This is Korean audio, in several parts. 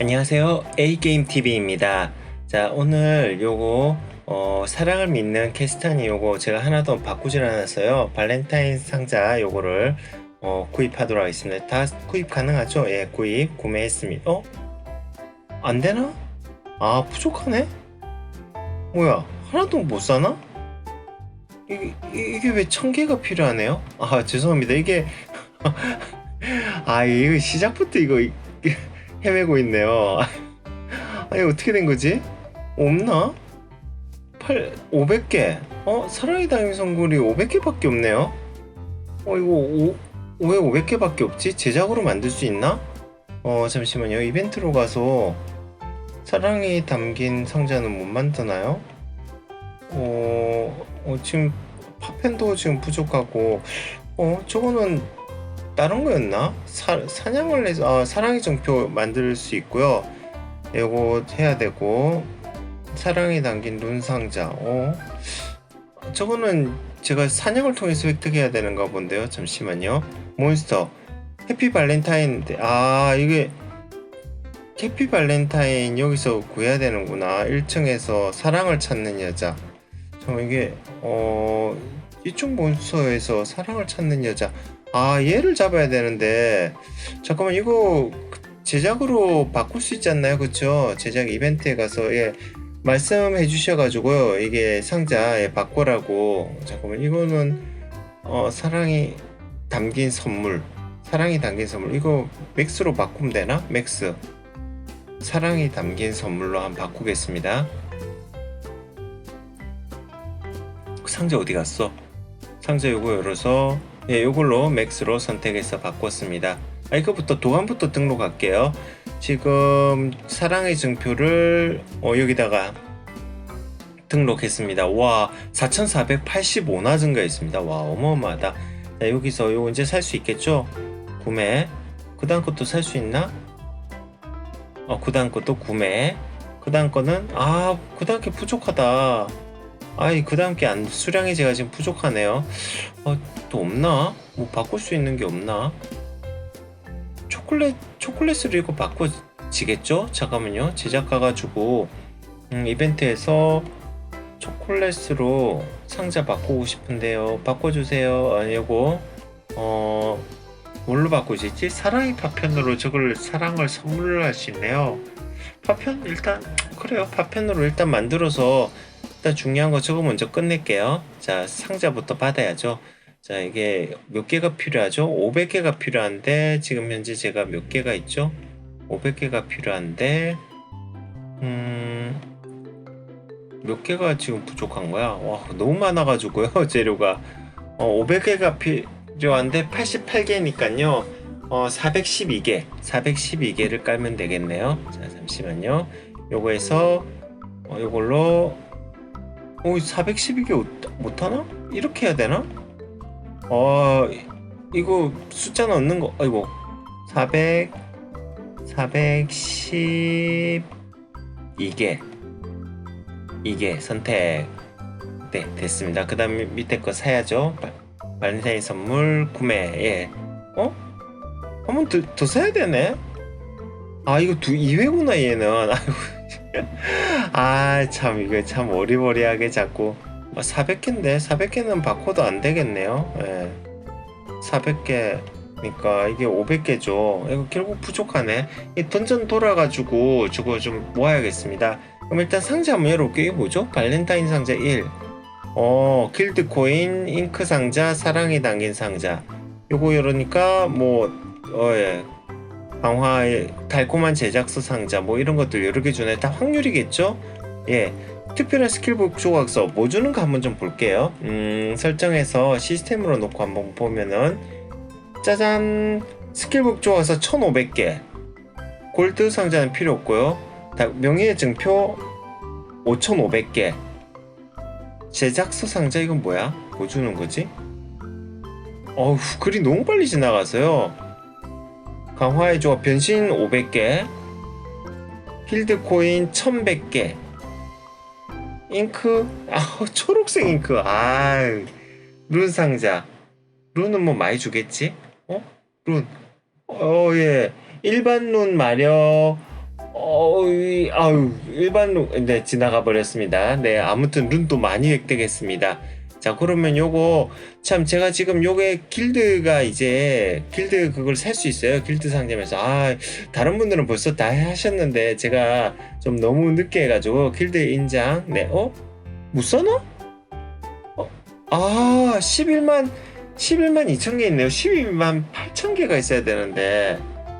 안녕하세요. A게임TV입니다. 자, 오늘 요거, 어, 사랑을 믿는 캐스탄이 요거 제가 하나도 바꾸질 않았어요. 발렌타인 상자 요거를, 어, 구입하도록 하겠습니다. 다 구입 가능하죠? 예, 구입, 구매했습니다. 어? 안 되나? 아, 부족하네? 뭐야, 하나도 못 사나? 이게, 이게 왜 천 개가 필요하네요? 아, 죄송합니다. 이게, 아, 이거 시작부터 이거, 헤매고 있네요. 아니 어떻게 된 거지? 없나? 8 500개. 어 사랑의 당일 선물이 500개밖에 없네요. 어 이거 오, 왜 500개밖에 없지? 제작으로 만들 수 있나? 어 잠시만요. 이벤트로 가서 사랑이 담긴 상자는 못 만드나요? 어, 어 지금 파편도 지금 부족하고 어 저거는 다른 거였나? 사, 사냥을 해서 아, 사랑의 정표 만들 수 있고요. 이거 해야 되고 사랑이 담긴 룬 상자. 어? 저거는 제가 사냥을 통해서 획득해야 되는가 본데요. 잠시만요. 몬스터 해피 발렌타인 아 이게 해피 발렌타인 여기서 구해야 되는구나. 1층에서 사랑을 찾는 여자. 저 이게 어 이쪽 몬스터에서 사랑을 찾는 여자. 아 얘를 잡아야 되는데. 잠깐만 이거 제작으로 바꿀 수 있지 않나요? 그쵸? 제작 이벤트에 가서 예 말씀해 주셔가지고요. 이게 상자 예, 바꾸라고. 잠깐만 이거는 어 사랑이 담긴 선물. 사랑이 담긴 선물. 이거 맥스로 바꾸면 되나? 맥스. 사랑이 담긴 선물로 한번 바꾸겠습니다. 상자 어디 갔어? 상자 요거 열어서 예, 요걸로 맥스로 선택해서 바꿨습니다. 아, 이거부터 도감부터 등록할게요. 지금 사랑의 증표를 어, 여기다가 등록했습니다. 와, 4,485나 증가했습니다. 와, 어마어마하다. 자, 여기서 요거 이제 살 수 있겠죠? 구매. 그 다음 것도 살 수 있나? 어, 그 다음 것도 구매. 그 다음 거는, 아, 그 다음 게 부족하다. 아이, 그 다음 게 안, 수량이 제가 지금 부족하네요. 어, 또 없나? 뭐 바꿀 수 있는 게 없나? 초콜릿 초콜릿으로 이거 바꿔지겠죠? 잠깐만요. 제작 가가지고 음, 이벤트에서 초콜릿으로 상자 바꾸고 싶은데요. 바꿔주세요. 아, 이거 어 뭘로 바꾸시지? 사랑의 파편으로 저걸 사랑을 선물할 수 있네요. 파편 일단 그래요. 파편으로 일단 만들어서 일단 중요한 거 저거 먼저 끝낼게요. 자 상자부터 받아야죠. 자, 이게 몇 개가 필요하죠? 500개가 필요한데, 지금 현재 제가 몇 개가 있죠? 500개가 필요한데, 음, 몇 개가 지금 부족한 거야? 와, 너무 많아 가지고요, 재료가. 어, 500개가 필요한데, 88개니까요, 어, 412개, 412개를 깔면 되겠네요. 자, 잠시만요. 요거에서, 어, 요걸로, 어, 412개 못하나? 이렇게 해야 되나? 어 이거 숫자 넣는 거 아이고. 400 412개. 이게 선택. 네 됐습니다. 그 다음에 밑에 거 사야죠. 발렌타인 선물 구매. 예. 어? 한번 더 더 사야 되네? 아 이거 두 2회구나 얘는. 아이고 아 참 이거 참 어리버리하게 자꾸 400개인데 400개는 바꿔도 안 되겠네요. 예. 400개니까 이게 500개죠. 이거 결국 부족하네. 이 던전 돌아가지고 저거 좀 모아야겠습니다. 그럼 일단 상자 한번 열어볼게요. 이게 뭐죠? 발렌타인 상자 1. 어, 길드 코인, 잉크 상자, 사랑이 담긴 상자. 요거 열으니까 뭐, 어, 예. 강화의 달콤한 제작서 상자 뭐 이런 것들 여러 개 주네. 다 확률이겠죠? 예. 특별한 스킬북 조각서 뭐 주는가 한번 좀 볼게요. 음, 설정해서 시스템으로 놓고 한번 보면은 짜잔 스킬북 조각서 1500개 골드 상자는 필요 없고요. 명예의 증표 5500개 제작서 상자 이건 뭐야? 뭐 주는 거지? 어휴 글이 너무 빨리 지나가서요. 조각 변신 500개 필드 코인 1100개. 잉크? 아 초록색 잉크. 아 룬 상자. 룬은 뭐 많이 주겠지? 어? 룬 어 예. 일반 룬 마력 어, 이- 아유, 일반 룬, 네, 지나가 버렸습니다. 네, 아무튼 룬도 많이 획득했습니다. 자, 그러면 요거, 참, 제가 지금 요게 길드가 이제, 길드 그걸 살 수 있어요. 길드 상점에서. 아, 다른 분들은 벌써 다 하셨는데, 제가 좀 너무 늦게 해가지고, 길드 인장, 네, 어? 못 써나? 어? 아, 11만, 11만 2천 개 있네요. 12만 8천 개가 있어야 되는데,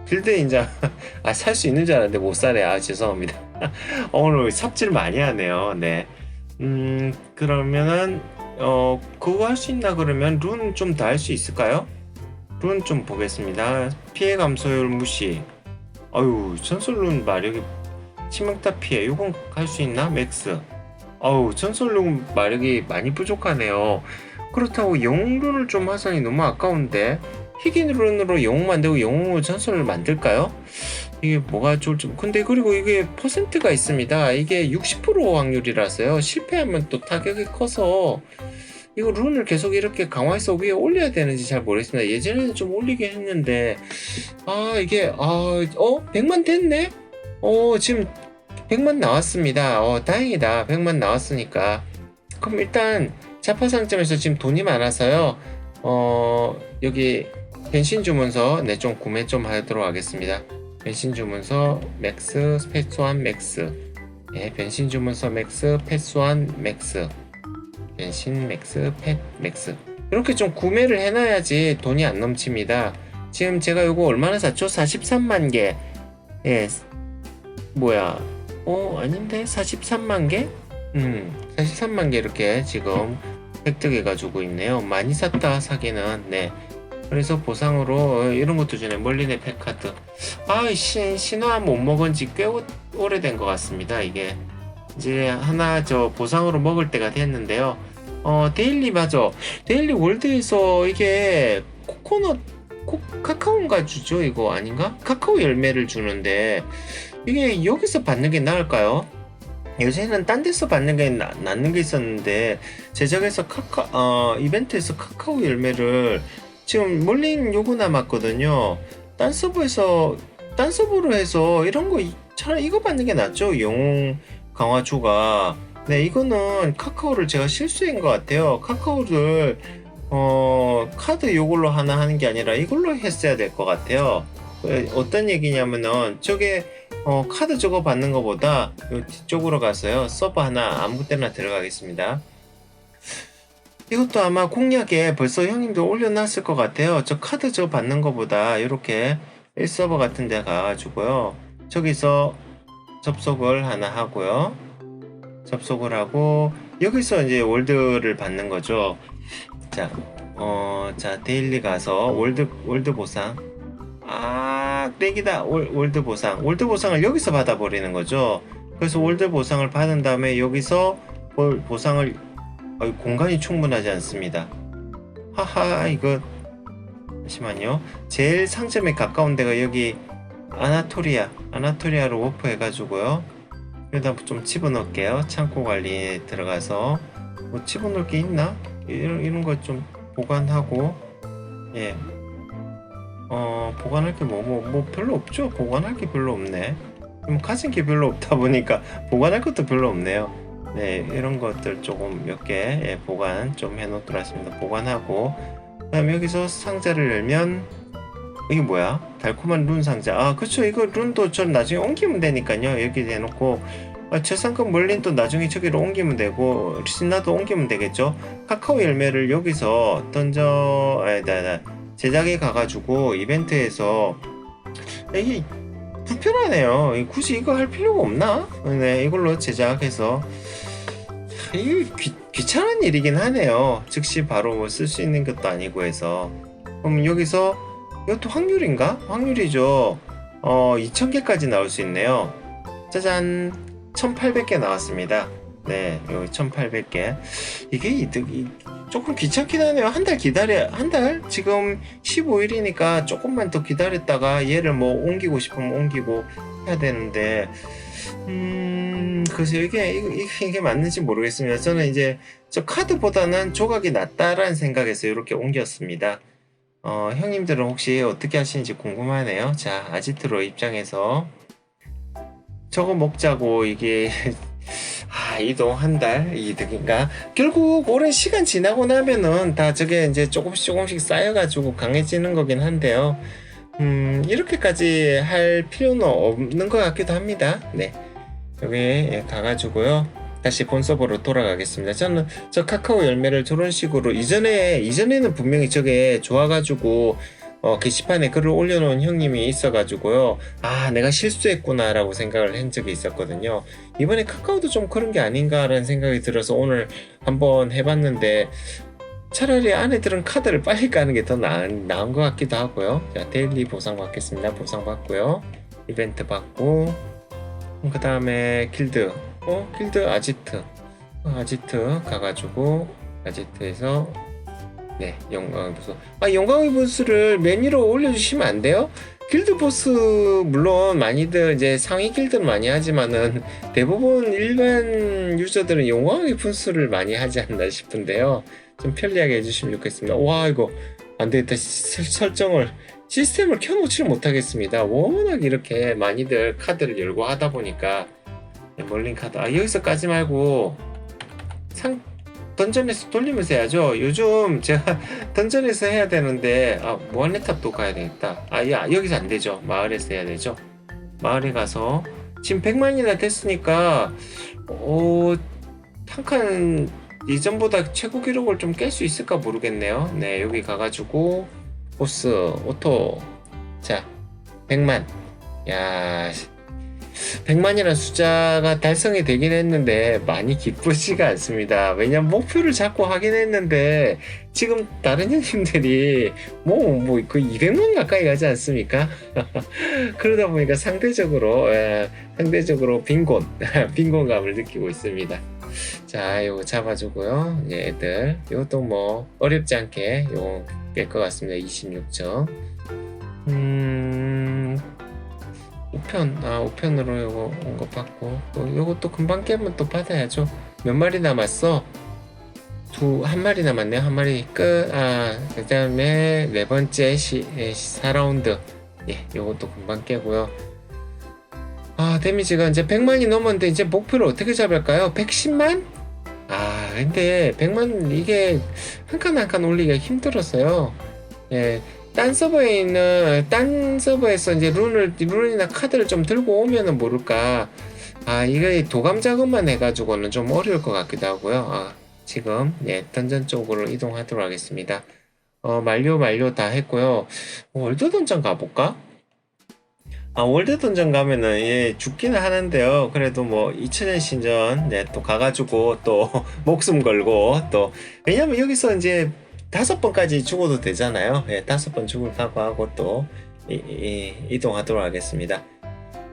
길드 인장, 아, 살 수 있는 줄 알았는데 못 사네. 아, 죄송합니다. 오늘 삽질 많이 하네요. 네. 음, 그러면은, 어, 그거 할 수 있나 그러면 룬 좀 더 할 수 있을까요? 룬 좀 보겠습니다. 피해 감소율 무시. 아유, 전설룬 마력이 치명타 피해. 이건 할 수 있나? 맥스. 아우, 전설룬 마력이 많이 부족하네요. 그렇다고 영웅룬을 좀 하자니 너무 아까운데. 희귀 룬으로 영웅 만들고 영웅으로 전설을 만들까요? 이게 뭐가 좋을지. 근데 그리고 이게 퍼센트가 있습니다. 이게 60% 확률이라서요. 실패하면 또 타격이 커서 이거 룬을 계속 이렇게 강화해서 위에 올려야 되는지 잘 모르겠습니다. 예전에는 좀 올리긴 했는데 아 이게 아 어? 100만 됐네? 어 지금 100만 나왔습니다. 어 다행이다. 100만 나왔으니까 그럼 일단 자파상점에서 지금 돈이 많아서요. 어 여기 변신 주문서 네 좀 구매 좀 하도록 하겠습니다. 변신 주문서 맥스 패스완 맥스 예, 변신 주문서 맥스 패스완 맥스 변 신 맥스 펫 맥스 이렇게 좀 구매를 해놔야지 돈이 안 넘칩니다. 지금 제가 이거 얼마나 샀죠? 43만 개. 예, 뭐야? 어 아닌데 43만 개? 음, 43만 개 이렇게 지금 획득해가지고 있네요. 많이 샀다 사기는 네. 그래서 보상으로 어, 이런 것도 주네 멀리네 팩카드. 아, 신 신화 못 먹은 지 꽤 오래된 것 같습니다. 이게 이제 하나 저 보상으로 먹을 때가 됐는데요. 어 데일리 맞아. 데일리 월드에서 이게 코코넛 코, 카카오인가 주죠 이거 아닌가? 카카오 열매를 주는데 이게 여기서 받는 게 나을까요? 요새는 딴 데서 받는 게 나, 낫는 게 있었는데 제작에서 카카 어 이벤트에서 카카오 열매를 지금 몰린 요거 남았거든요. 딴 서버에서 딴 서버로 해서 이런 거 이- 차라리 이거 받는 게 낫죠. 영웅 강화초가 네 이거는 카카오를 제가 실수인 것 같아요. 카카오를 어 카드 요걸로 하나 하는 게 아니라 이걸로 했어야 될 것 같아요. 어, 어떤 얘기냐면은 저게 어, 카드 저거 받는 것보다 요 뒤쪽으로 가서요 서버 하나 아무 때나 들어가겠습니다. 이것도 아마 공략에 벌써 형님도 올려놨을 것 같아요. 저 카드 저거 받는 것보다 이렇게 1서버 같은 데 가가지고요. 저기서 접속을 하나 하고요. 접속을 하고 여기서 이제 월드를 받는 거죠. 자, 어, 자 데일리 가서 월드 월드 보상. 아, 땡이다. 월, 월드 보상. 월드 보상을 여기서 받아버리는 거죠. 그래서 월드 보상을 받은 다음에 여기서 볼 보상을 어이, 공간이 충분하지 않습니다. 하하, 이거 잠시만요. 제일 상점에 가까운 데가 여기 아나토리아, 아나토리아로 워프 해가지고요. 여기다 좀 집어 넣을게요. 창고 관리에 들어가서 뭐 집어 넣을 게 있나? 이런 이런 거 좀 보관하고 예. 어 보관할 게 뭐 뭐 뭐 별로 없죠. 보관할 게 별로 없네. 뭐 가진 게 별로 없다 보니까 보관할 것도 별로 없네요. 네 이런 것들 조금 몇개 예, 보관 좀 해놓도록 하겠습니다. 보관하고 그 다음 여기서 상자를 열면 이게 뭐야? 달콤한 룬 상자. 아, 그쵸. 이거 룬도 전 나중에 옮기면 되니까요. 여기 해놓고. 아, 최상급 멀린 또 나중에 저기로 옮기면 되고, 신나도 옮기면 되겠죠. 카카오 열매를 여기서 던져, 아니다, 나 제작에 가가지고 이벤트에서 이게 불편하네요. 이 굳이 이거 할 필요가 없나? 네, 이걸로 제작해서. 이게 귀, 귀찮은 일이긴 하네요. 즉시 바로 뭐 쓸 수 있는 것도 아니고 해서. 그럼 여기서 이것도 확률인가? 확률이죠. 어, 2000개까지 나올 수 있네요. 짜잔. 1800개 나왔습니다. 네, 여기 1800개. 이게 이득이 조금 귀찮긴 하네요. 한 달 기다려, 한 달? 지금 15일이니까 조금만 더 기다렸다가 얘를 뭐 옮기고 싶으면 옮기고 해야 되는데, 음, 글쎄요. 이게, 이게, 이게 맞는지 모르겠습니다. 저는 이제 저 카드보다는 조각이 낫다라는 생각에서 이렇게 옮겼습니다. 어, 형님들은 혹시 어떻게 하시는지 궁금하네요. 자, 아지트로 입장해서. 저거 먹자고 이게. 아 이동 한 달? 이득인가? 결국 오랜 시간 지나고 나면은 다 저게 이제 조금씩 조금씩 쌓여가지고 강해지는 거긴 한데요. 음 이렇게까지 할 필요는 없는 것 같기도 합니다. 네. 여기 가가지고요 다시 본 서버로 돌아가겠습니다 저는 저 카카오 열매를 저런 식으로 이전에 이전에는 분명히 저게 좋아가지고 어, 게시판에 글을 올려놓은 형님이 있어가지고요. 아, 내가 실수했구나라고 생각을 한 적이 있었거든요. 이번에 카카오도 좀 그런 게 아닌가라는 생각이 들어서 오늘 한번 해봤는데 차라리 아내들은 카드를 빨리 까는 게 더 나은, 나은 것 같기도 하고요. 자, 데일리 보상 받겠습니다. 보상 받고요. 이벤트 받고, 그 다음에 길드. 어? 길드 아지트. 어, 아지트 가가지고, 아지트에서 네, 영광의 보스. 아, 영광의 보스를 메뉴로 올려주시면 안 돼요? 길드 보스 물론 많이들 이제 상위 길드는 많이 하지만은 대부분 일반 유저들은 영광의 보스를 많이 하지 않나 싶은데요. 좀 편리하게 해주시면 좋겠습니다. 와 이거 안 되겠다. 시- 설정을 시스템을 켜놓지를 못하겠습니다. 워낙 이렇게 많이들 카드를 열고 하다 보니까 네, 멀린 카드. 아 여기서 까지 말고 상 던전에서 돌리면서 해야죠. 요즘 제가 던전에서 해야 되는데 아 무한레탑도 가야 되겠다. 아 야, 여기서 안 되죠. 마을에서 해야 되죠. 마을에 가서 지금 100만이나 됐으니까 어, 한칸 이전보다 최고 기록을 좀 깰 수 있을까 모르겠네요. 네 여기 가가지고 보스 오토 자 100만 야 100만이라는 숫자가 달성이 되긴 했는데 많이 기쁘지가 않습니다. 왜냐면 목표를 잡고 하긴 했는데 지금 다른 형님들이 뭐 뭐 그 200만 가까이 가지 않습니까? 그러다 보니까 상대적으로 예, 상대적으로 빈곤 빈곤감을 느끼고 있습니다. 자, 요거 잡아주고요. 이제 애들 이것도 뭐 어렵지 않게 요거 깰것 같습니다. 26점. 음. 우편 아 우편으로 요거 온 거 받고. 또 요것도 금방 깨면 또 받아야죠. 몇 마리 남았어? 두 한 마리 남았네 요 한 마리 끝 아 그 다음에 네 번째 시, 예, 4라운드. 예 요것도 금방 깨고요. 아 데미지가 이제 100만이 넘었는데 이제 목표를 어떻게 잡을까요? 110만? 아 근데 100만 이게 한 칸 한 칸 올리기가 힘들었어요. 예 딴 서버에 있는 딴 서버에서 이제 룬을 룬이나 카드를 좀 들고 오면은 모를까. 아 이게 도감 작업만 해가지고는 좀 어려울 것 같기도 하고요. 아, 지금 예 던전 쪽으로 이동하도록 하겠습니다. 어 만료 만료 다 했고요. 월드 던전 가볼까? 아 월드 던전 가면은 예 죽기는 하는데요. 그래도 뭐 2000년 신전 네, 또 가가지고 또 목숨 걸고 또. 왜냐면 여기서 이제 다섯 번까지 죽어도 되잖아요. 예, 다섯 번 죽을 각오하고 또 이, 이, 이동하도록 하겠습니다.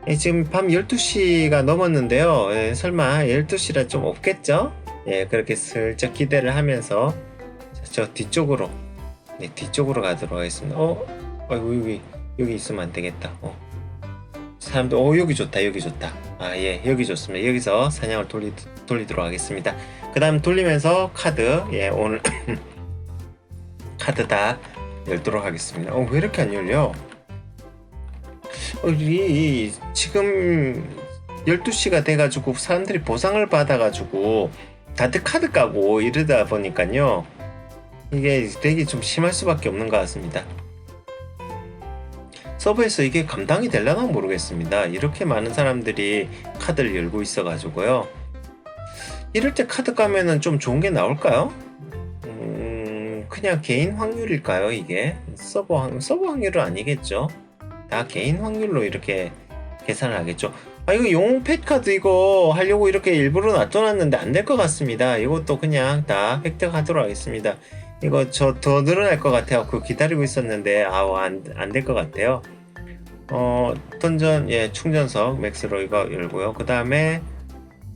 예, 지금 밤 12시가 넘었는데요. 예, 설마 12시라 좀 없겠죠? 예, 그렇게 슬쩍 기대를 하면서 저, 저 뒤쪽으로 네, 뒤쪽으로 가도록 하겠습니다. 어? 아이고 여기 여기 있으면 안 되겠다. 어. 사람들 어 여기 좋다 여기 좋다. 아 예 여기 좋습니다. 여기서 사냥을 돌리, 돌리도록 하겠습니다. 그 다음 돌리면서 카드 예 오늘 카드 다 열도록 하겠습니다. 어, 왜 이렇게 안 열려? 어, 이, 지금 12시가 돼가지고 사람들이 보상을 받아가지고 다들 카드 까고 이러다 보니까요. 이게 되게 좀 심할 수밖에 없는 것 같습니다. 서버에서 이게 감당이 되려나 모르겠습니다. 이렇게 많은 사람들이 카드를 열고 있어가지고요. 이럴 때 카드 까면은 좀 좋은 게 나올까요? 음, 그냥 개인 확률일까요, 이게? 서버, 확- 서버 확률은 아니겠죠? 다 개인 확률로 이렇게 계산을 하겠죠. 아, 이거 영웅 펫 카드 이거 하려고 이렇게 일부러 놔둬놨는데 안 될 것 같습니다. 이것도 그냥 다 획득하도록 하겠습니다. 이거 저 더 늘어날 것 같아요. 그 기다리고 있었는데, 아우, 안, 안 될 것 같아요. 어, 던전, 예, 충전석 맥스로 이거 열고요. 그 다음에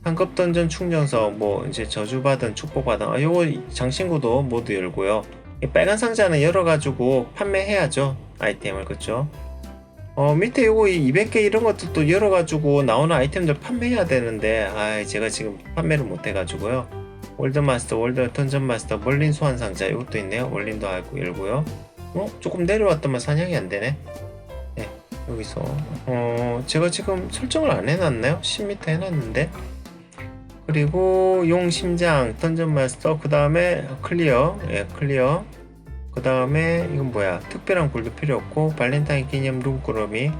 한급 던전 충전석, 뭐, 이제 저주받은, 축복받은, 아, 요거 장신구도 모두 열고요. 이 빨간 상자는 열어가지고 판매해야죠. 아이템을, 그쵸? 어, 밑에 요거 200개 이런 것도 또 열어가지고 나오는 아이템들 판매해야 되는데, 아 제가 지금 판매를 못해가지고요. 월드마스터, 월드 던전 마스터, 멀린 소환 상자 이것도 있네요. 멀린도 알고 열고요. 어? 조금 내려왔더만 사냥이 안 되네. 네. 여기서 어 제가 지금 설정을 안 해놨나요? 10m 해놨는데 그리고 용 심장 던전 마스터 그 다음에 클리어. 예 클리어. 그 다음에 이건 뭐야? 특별한 골도 필요 없고 발렌타인 기념 룸꾸러미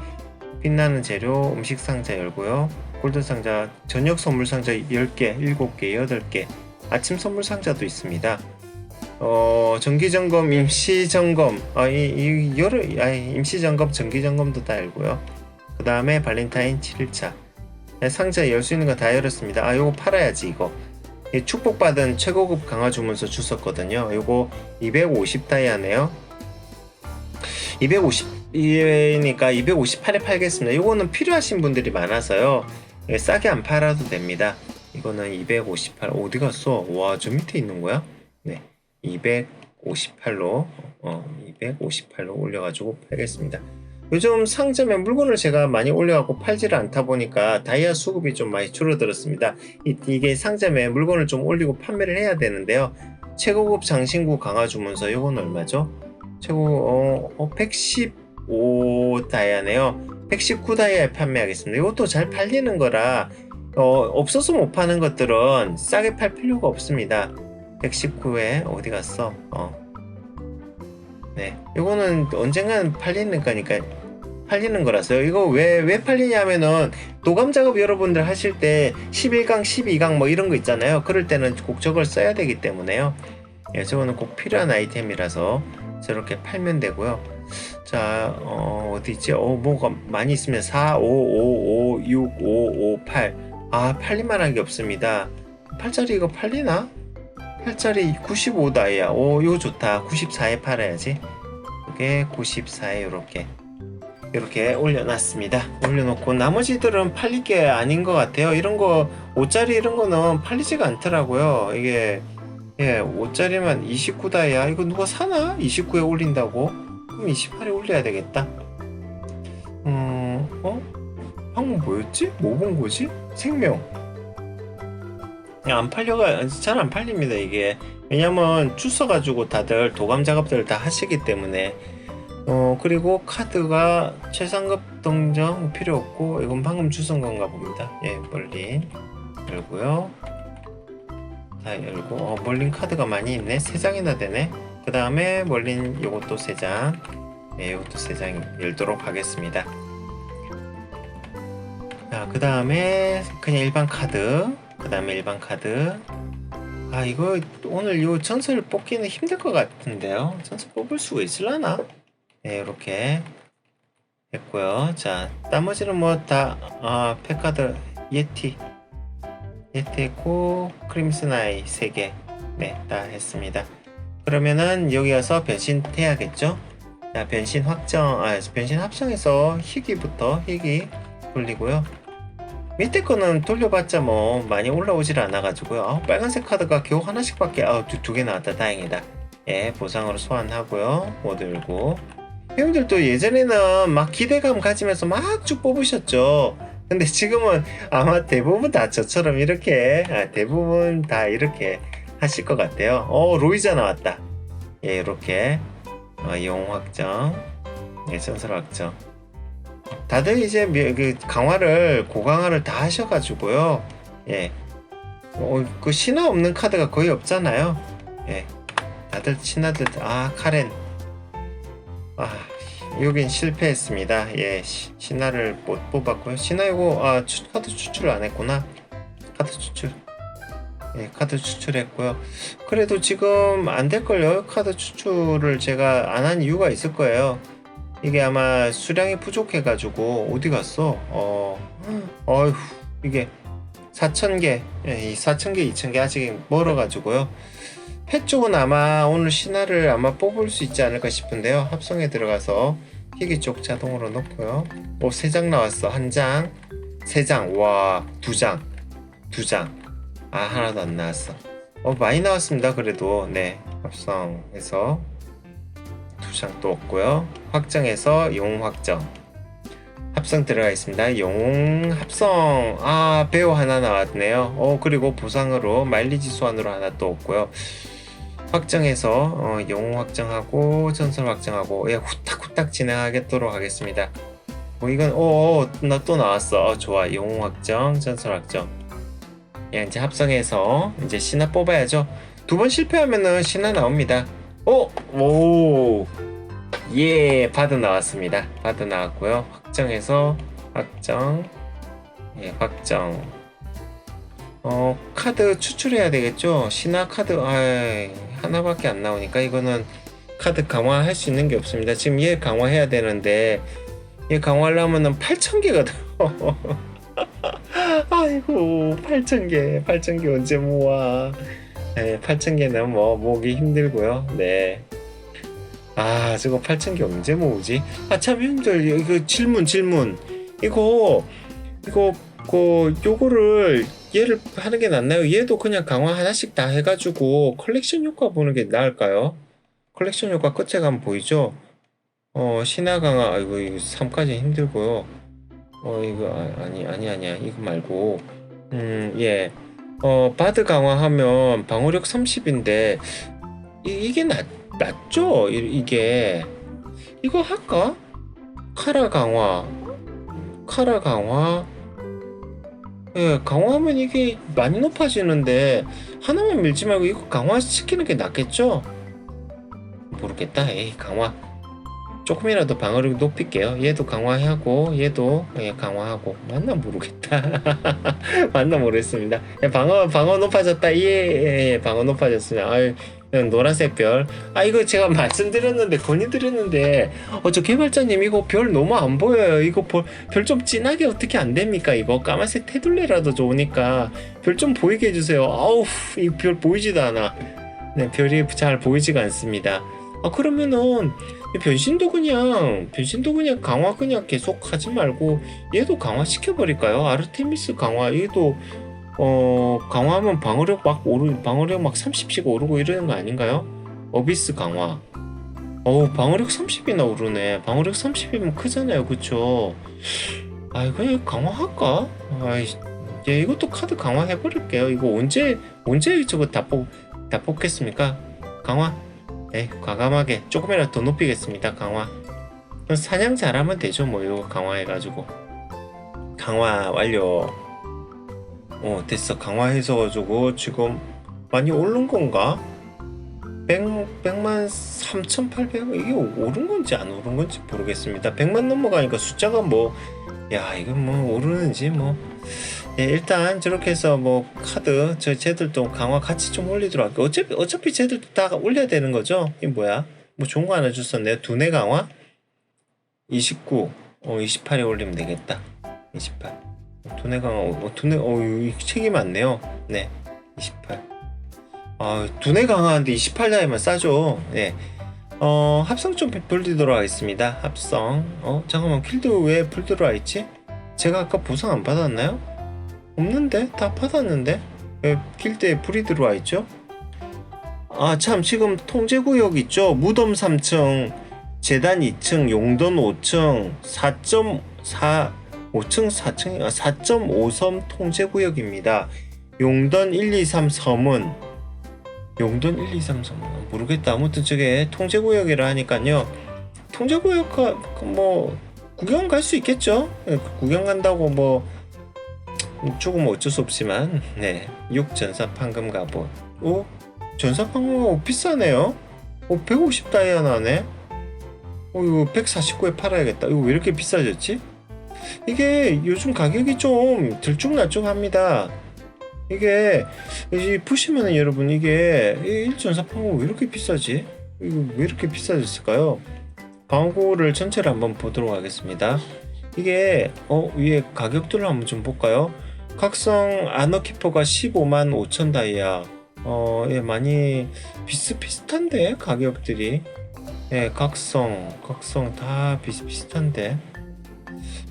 빛나는 재료 음식 상자 열고요. 골드 상자 저녁 선물 상자 10개 7개 8개. 아침 선물 상자도 있습니다. 어 정기 점검 임시 점검. 아이 이 여러 아이 임시 점검 정기 점검도 다 열고요. 그 다음에 발렌타인 7일차 상자 열 수 있는 거 다 열었습니다. 아 요거 팔아야지 이거. 이 축복받은 최고급 강화 주문서 주웠거든요. 요거 250 다이아네요. 250이니까 258에 팔겠습니다. 요거는 필요하신 분들이 많아서요. 예, 싸게 안 팔아도 됩니다. 이거는 258 어디 갔어? 와 저 밑에 있는 거야? 네 258로 어 258로 올려 가지고 팔겠습니다 요즘 상점에 물건을 제가 많이 올려갖고 팔지를 않다 보니까 다이아 수급이 좀 많이 줄어들었습니다. 이, 이게 상점에 물건을 좀 올리고 판매를 해야 되는데요. 최고급 장신구 강화 주문서 요건 얼마죠? 최고 어, 어115 다이아네요. 119 다이아에 판매하겠습니다. 이것도 잘 팔리는 거라 어, 없어서 못 파는 것들은 싸게 팔 필요가 없습니다. 119에 어디 갔어? 어. 네, 이거는 언젠가는 팔리는 거니까 팔리는 거라서요. 이거 왜, 왜 팔리냐면은 도감 작업 여러분들 하실 때 11강, 12강 뭐 이런 거 있잖아요. 그럴 때는 꼭 저걸 써야 되기 때문에요. 예, 저거는 꼭 필요한 아이템이라서 저렇게 팔면 되고요. 자, 어, 어디 있지? 어, 뭐가 많이 있으면 4, 5, 5, 5, 6, 5, 5, 8. 아, 팔릴만 한 게 없습니다. 8짜리 이거 팔리나? 8짜리 95다이야. 오, 이거 좋다. 94에 팔아야지. 이게 94에 이렇게. 이렇게 올려놨습니다. 올려놓고 나머지들은 팔릴 게 아닌 것 같아요. 이런 거 5짜리 이런 거는 팔리지가 않더라고요. 이게 예 5짜리만 29다이야. 이거 누가 사나? 29에 올린다고? 그럼 28에 올려야 되겠다. 음, 어? 방금 뭐였지? 뭐 본 거지? 생명. 안 팔려가 잘 안 팔립니다 이게 왜냐면 주워가지고 다들 도감 작업들을 다 하시기 때문에 어 그리고 카드가 최상급 동정 필요 없고 이건 방금 주선 건가 봅니다. 예 멀린 열고요. 다 열고. 어, 멀린 카드가 많이 있네. 세 장이나 되네. 그 다음에 멀린 요것도 세장. 예 요것도 세장 열도록 하겠습니다. 자그 다음에 그냥 일반 카드. 그 다음에 일반 카드. 아 이거 오늘 요 전설 뽑기는 힘들 것 같은데요. 전설 뽑을 수가 있을라나 네 이렇게 했고요 자 나머지는 뭐다 아, 팩카드 예티 예티 했고 크림슨 아이 3개 네 다 했습니다 그러면은 여기 와서 변신 해야겠죠 자 변신 확정 아 변신 합성해서 희귀부터 희귀 돌리고요 밑에 거는 돌려봤자 뭐 많이 올라오질 않아가지고요. 아, 빨간색 카드가 겨우 하나씩밖에 아, 두, 두 개 나왔다. 다행이다. 예, 보상으로 소환하고요. 못 열고. 형님들도 예전에는 막 기대감 가지면서 막 쭉 뽑으셨죠. 근데 지금은 아마 대부분 다 저처럼 이렇게 아, 대부분 다 이렇게 하실 것 같아요. 어 로이자 나왔다. 예, 이렇게 어, 용 확정, 예, 전설 확정. 다들 이제 미- 그 강화를 고강화를 다 하셔가지고요. 예. 어, 그 신화 없는 카드가 거의 없잖아요. 예. 다들 신화들 아 카렌. 아 여긴 실패했습니다. 예. 시- 신화를 못 뽑았고요. 신화 이거 아 추- 카드 추출 안 했구나. 카드 추출. 예, 카드 추출했고요. 그래도 지금 안 될걸요. 카드 추출을 제가 안 한 이유가 있을 거예요. 이게 아마 수량이 부족해가지고 어디 갔어? 어, 어휴 이게 4,000개, 이 4,000개, 2,000개 아직 멀어가지고요. 펫 쪽은 아마 오늘 신화를 아마 뽑을 수 있지 않을까 싶은데요. 합성에 들어가서 희귀 쪽 자동으로 넣고요. 오, 세 장 나왔어. 한 장, 세 장, 와, 두 장, 두 장. 아, 하나도 안 나왔어. 어, 많이 나왔습니다. 그래도. 네, 합성해서 두 장 또 없고요. 확정해서 용 확정. 합성 들어가 있습니다. 용 합성. 아, 배우 하나 나왔네요. 어, 그리고 보상으로 마일리지 소환으로 하나 또 없고요. 확정해서 어, 용 확정하고 전설 확정하고 예, 후딱후딱 진행하겠도록 하겠습니다. 어 이건 어나 또 나왔어. 어, 좋아. 영웅 확정 전설 확정. 야 이제 합성해서 이제 신화 뽑아야죠. 두 번 실패하면은 신화 나옵니다. 어? 오예 바드 나왔습니다. 바드 나왔고요. 확정해서 확정. 예 확정. 어 카드 추출해야 되겠죠? 신화 카드 아 하나밖에 안 나오니까 이거는 카드 강화할 수 있는 게 없습니다 지금 얘 강화해야 되는데 얘 강화하려면은 8,000개가 들어. 아이고, 8,000개, 8,000개 언제 모아. 네, 8,000개는 뭐, 모으기 힘들고요. 네. 아, 저거 8,000개 언제 모으지? 아, 참 힘들. 이거 질문, 질문. 이거, 이거, 그, 요거를, 얘를 하는 게 낫나요? 얘도 그냥 강화 하나씩 다 해가지고 컬렉션 효과 보는 게 나을까요? 컬렉션 효과 끝에 가면 보이죠? 어, 신화 강화, 아이고, 이거 3까지 힘들고요. 어, 이거, 아, 아니, 아니, 아니야. 이거 말고. 음, 예. 어, 바드 강화하면 방어력 30인데, 이, 이게 낫, 낫죠? 이, 이게. 이거 할까? 카라 강화. 카라 강화. 예, 강화하면 이게 많이 높아지는데, 하나만 밀지 말고 이거 강화시키는 게 낫겠죠? 모르겠다. 에이, 강화. 조금이라도 방어력 높일게요. 얘도 강화하고 얘도 예, 강화하고 맞나 모르겠다. 맞나 모르겠습니다. 예, 방어 방어 높아졌다. 예, 예, 예, 방어 높아졌습니다. 아유 노란색 별. 아 이거 제가 말씀드렸는데 건의드렸는데 어 저 개발자님 이거 별 너무 안 보여요. 이거 별 좀 진하게 어떻게 안 됩니까? 이거 까만색 테둘레라도 좋으니까 별 좀 보이게 해주세요. 아우 이 별 보이지도 않아. 네 별이 잘 보이지가 않습니다. 아 그러면은 이 변신도 그냥 변신도 그냥 강화 그냥 계속 하지 말고 얘도 강화 시켜 버릴까요? 아르테미스 강화 얘도 어 강화하면 방어력 막 오르 방어력 막 30씩 오르고 이러는 거 아닌가요? 어비스 강화 어우 방어력 30이나 오르네 방어력 30이면 크잖아요 그쵸 아 그냥 강화할까? 아이 예, 이것도 카드 강화해버릴게요 이거 언제 언제 저거 다, 뽑, 다 뽑겠습니까? 강화 네, 과감하게 조금이라도 더 높이겠습니다. 강화. 사냥 잘하면 되죠. 뭐 이거 강화해가지고. 강화 완료. 어 됐어. 강화해서 가지고 지금 많이 오른 건가? 100, 100만 3,800 이게 오른 건지 안 오른 건지 모르겠습니다. 100만 넘어가니까 숫자가 뭐 야 이거 뭐 오르는지 뭐 예, 일단 저렇게 해서 뭐 카드 저 쟤들도 강화 같이 좀 올리도록 할게요. 어차피 어차피 쟤들도 다 올려야 되는 거죠. 이게 뭐야? 뭐 좋은 거 하나 줬었네. 두뇌 강화 29, 어 28에 올리면 되겠다. 28. 두뇌 강화 어 두뇌 어이 책이 많네요. 네, 28. 아 두뇌 강화하는데 28다이면 싸죠. 네. 어 합성 좀 불리도록 하겠습니다. 합성. 어 잠깐만 킬드 왜불 들어와 있지? 제가 아까 보상 안 받았나요? 없는데? 다 받았는데? 왜 길드에 불이 들어와 있죠? 아 참 지금 통제구역 있죠? 무덤 3층, 재단 2층, 용돈 5층, 4.4 5층 4층 아 4.5섬 통제구역입니다. 용돈 1, 2, 3 섬은 용돈 1, 2, 3 섬은 모르겠다. 아무튼 저게 통제구역이라 하니까요. 통제구역 가- 뭐 구경 갈 수 있겠죠? 예, 구경 간다고 뭐 조금 어쩔 수 없지만 네. 6 전사 판금 갑옷. 오? 전사 판금 갑옷 비싸네요. 오150 다이아 나네. 오 이거 149에 팔아야겠다. 이거 왜 이렇게 비싸졌지? 이게 요즘 가격이 좀 들쭉날쭉합니다. 이게 이 보시면은 여러분 이게 1전사 판금 왜 이렇게 비싸지? 이거 왜 이렇게 비싸졌을까요? 광고를 전체를 한번 보도록 하겠습니다. 이게 어 위에 가격들을 한번 좀 볼까요? 각성 아너키퍼가 15만 5천 다이아. 어, 예, 많이 비슷비슷한데 가격들이. 예, 각성, 각성 다 비슷비슷한데.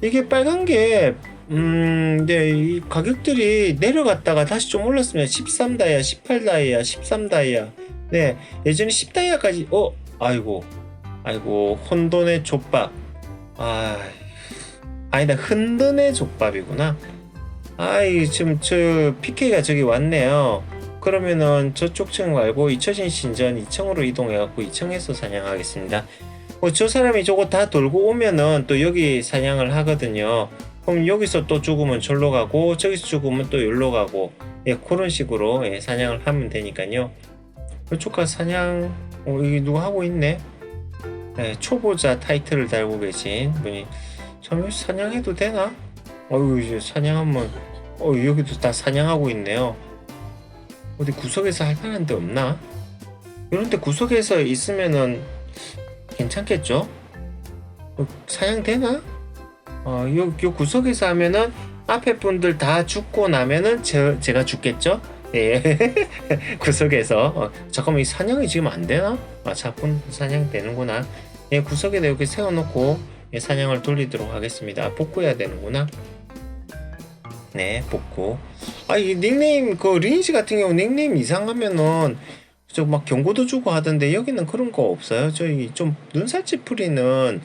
이게 빨간 게 음, 네, 이 가격들이 내려갔다가 다시 좀 올랐습니다. 13다이아, 18다이아, 13다이아. 네, 예전에 10다이아까지 어, 아이고. 아이고, 혼돈의 족밥. 아, 아니다, 흔든의 족밥이구나. 아이, 지금 저 PK가 저기 왔네요. 그러면은 저쪽 층 말고 잊혀진 신전 2층으로 이동해갖고 2층에서 사냥하겠습니다. 어, 저 사람이 저거 다 돌고 오면은 또 여기 사냥을 하거든요. 그럼 여기서 또 죽으면 절로 가고 저기서 죽으면 또 여기로 가고 예, 그런 식으로 예, 사냥을 하면 되니까요. 이쪽가 사냥 어, 여기 누가 하고 있네. 네, 초보자 타이틀을 달고 계신 분이 참 여기 사냥해도 되나? 어유 이제 사냥하면 어 여기도 다 사냥하고 있네요. 어디 구석에서 할 만한 데 없나? 이런데 구석에서 있으면은 괜찮겠죠? 어, 사냥 되나? 어, 요, 요 구석에서 하면은 앞에 분들 다 죽고 나면은 제, 제가 죽겠죠? 예. 구석에서. 어, 잠깐만, 이 사냥이 지금 안 되나? 아, 자꾸 사냥 되는구나. 예, 구석에다 이렇게 세워놓고 예, 사냥을 돌리도록 하겠습니다. 아, 복구해야 되는구나. 네, 복구. 아, 이 닉네임, 그 리니지 같은 경우 닉네임 이상하면은 저 막 경고도 주고 하던데 여기는 그런 거 없어요. 저희 좀 눈살집 풀이는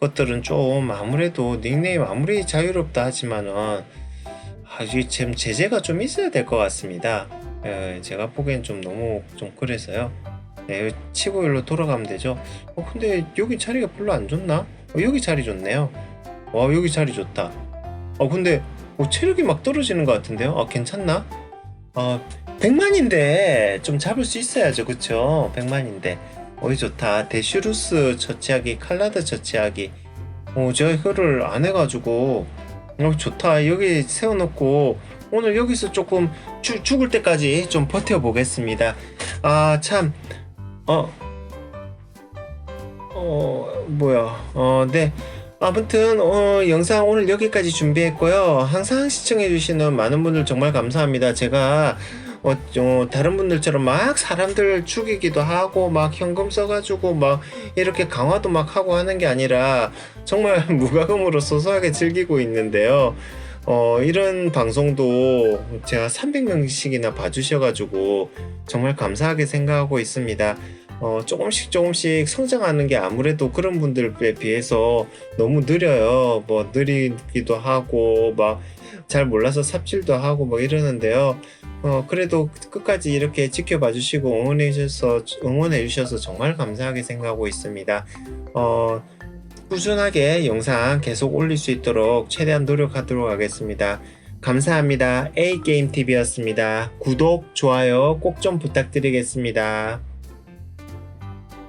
것들은 좀 아무래도 닉네임 아무리 자유롭다 하지만은 아, 이게 좀 제재가 좀 있어야 될 것 같습니다. 예, 제가 보기엔 좀 너무 좀 그래서요. 네, 치고 일로 돌아가면 되죠. 어, 근데 여기 자리가 별로 안 좋나? 어, 여기 자리 좋네요. 와, 여기 자리 좋다. 어, 근데 어, 체력이 막 떨어지는 것 같은데요? 아, 괜찮나? 아, 100만인데 좀 잡을 수 있어야죠. 그쵸? 100만인데. 어이 좋다. 데슈루스 처치하기, 칼라드 처치하기. 어, 제가 이거를 안 해가지고 어, 좋다. 여기 세워놓고 오늘 여기서 조금 죽- 죽을 때까지 좀 버텨보겠습니다. 아, 참. 어. 어, 뭐야. 어, 네. 아무튼 어, 영상 오늘 여기까지 준비했고요. 항상 시청해주시는 많은 분들 정말 감사합니다. 제가 어, 어, 다른 분들처럼 막 사람들 죽이기도 하고 막 현금 써가지고 막 이렇게 강화도 막 하고 하는 게 아니라 정말 무과금으로 소소하게 즐기고 있는데요. 어, 이런 방송도 제가 300명씩이나 봐주셔가지고 정말 감사하게 생각하고 있습니다. 어, 조금씩 조금씩 성장하는 게 아무래도 그런 분들에 비해서 너무 느려요. 뭐 느리기도 하고 막 잘 몰라서 삽질도 하고 뭐 이러는데요. 어, 그래도 끝까지 이렇게 지켜봐 주시고 응원해 주셔서 응원해 주셔서 정말 감사하게 생각하고 있습니다. 어, 꾸준하게 영상 계속 올릴 수 있도록 최대한 노력하도록 하겠습니다. 감사합니다. A게임TV였습니다. 구독, 좋아요 꼭 좀 부탁드리겠습니다.